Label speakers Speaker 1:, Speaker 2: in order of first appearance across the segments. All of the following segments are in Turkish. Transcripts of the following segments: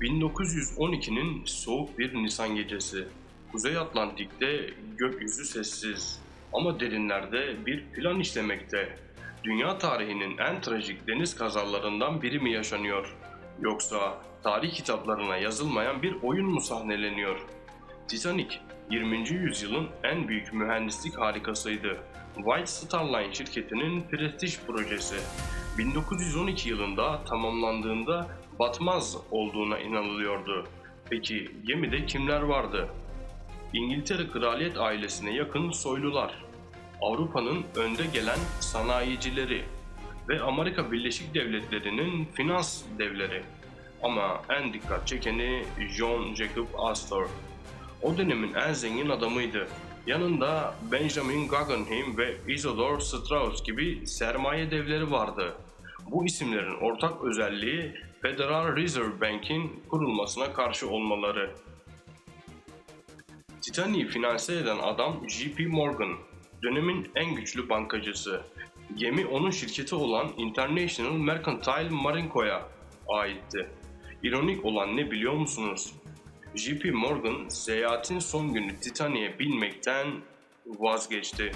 Speaker 1: 1912'nin soğuk bir Nisan gecesi. Kuzey Atlantik'te gökyüzü sessiz ama derinlerde bir plan işlemekte. Dünya tarihinin en trajik deniz kazalarından biri mi yaşanıyor? Yoksa tarih kitaplarına yazılmayan bir oyun mu sahneleniyor? Titanic, 20. yüzyılın en büyük mühendislik harikasıydı. White Star Line şirketinin prestij projesi. 1912 yılında tamamlandığında batmaz olduğuna inanılıyordu. Peki gemide kimler vardı? İngiltere kraliyet ailesine yakın soylular, Avrupa'nın önde gelen sanayicileri ve Amerika Birleşik Devletleri'nin finans devleri. Ama en dikkat çekeni John Jacob Astor. O dönemin en zengin adamıydı. Yanında Benjamin Guggenheim ve Isidor Strauss gibi sermaye devleri vardı. Bu isimlerin ortak özelliği Federal Reserve Bank'in kurulmasına karşı olmaları. Titanic'i finanse eden adam JP Morgan, dönemin en güçlü bankacısı. Gemi onun şirketi olan International Mercantile Marineco'ya aitti. İronik olan ne biliyor musunuz? JP Morgan seyahatin son günü Titanic'e binmekten vazgeçti.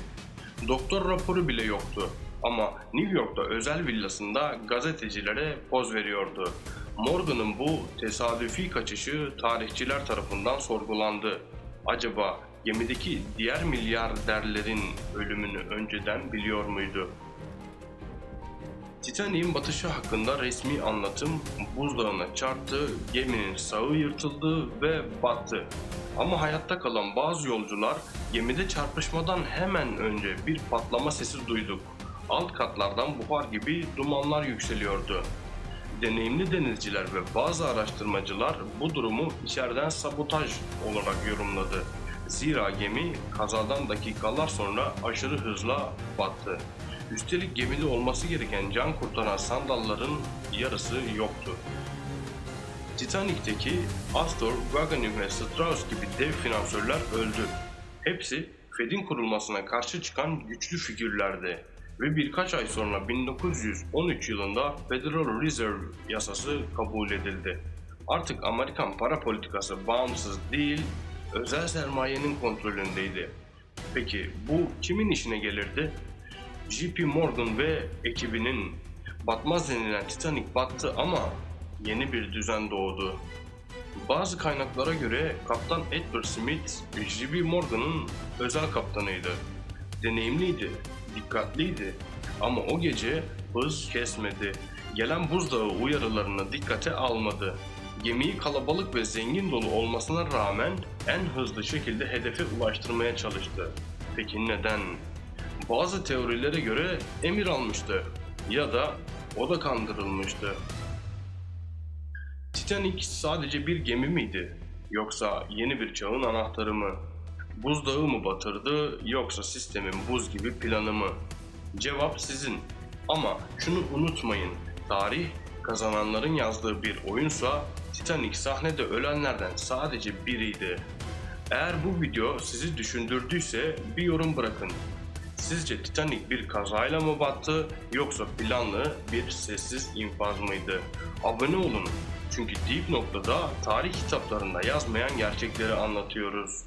Speaker 1: Doktor raporu bile yoktu ama New York'ta özel villasında gazetecilere poz veriyordu. Morgan'ın bu tesadüfi kaçışı tarihçiler tarafından sorgulandı. Acaba gemideki diğer milyarderlerin ölümünü önceden biliyor muydu? Titanic'in batışı hakkında resmi anlatım buzdağına çarptı, geminin sağı yırtıldı ve battı. Ama hayatta kalan bazı yolcular gemide çarpışmadan hemen önce bir patlama sesi duyduk. Alt katlardan buhar gibi dumanlar yükseliyordu. Deneyimli denizciler ve bazı araştırmacılar bu durumu içeriden sabotaj olarak yorumladı. Zira gemi kazadan dakikalar sonra aşırı hızla battı. Üstelik gemide olması gereken can kurtaran sandalların yarısı yoktu. Titanic'teki Astor, Guggenheim ve Strauss gibi dev finansörler öldü. Hepsi Fed'in kurulmasına karşı çıkan güçlü figürlerdi ve birkaç ay sonra 1913 yılında Federal Reserve yasası kabul edildi. Artık Amerikan para politikası bağımsız değil, özel sermayenin kontrolündeydi. Peki bu kimin işine gelirdi? JP Morgan ve ekibinin batmaz denilen Titanic battı ama yeni bir düzen doğdu. Bazı kaynaklara göre Kaptan Edward Smith, JP Morgan'ın özel kaptanıydı. Deneyimliydi, dikkatliydi ama o gece hız kesmedi. Gelen buzdağı uyarılarını dikkate almadı. Gemiyi kalabalık ve zengin dolu olmasına rağmen en hızlı şekilde hedefe ulaştırmaya çalıştı. Peki neden? Bazı teorilere göre emir almıştı ya da o da kandırılmıştı. Titanic sadece bir gemi miydi? Yoksa yeni bir çağın anahtarı mı? Buzdağı mı batırdı yoksa sistemin buz gibi planı mı? Cevap sizin. Ama şunu unutmayın. Tarih kazananların yazdığı bir oyunsa Titanic sahnede ölenlerden sadece biriydi. Eğer bu video sizi düşündürdüyse bir yorum bırakın. Sizce Titanic bir kazayla mı battı yoksa planlı bir sessiz infaz mıydı? Abone olun. Çünkü Deep noktada tarih kitaplarında yazmayan gerçekleri anlatıyoruz.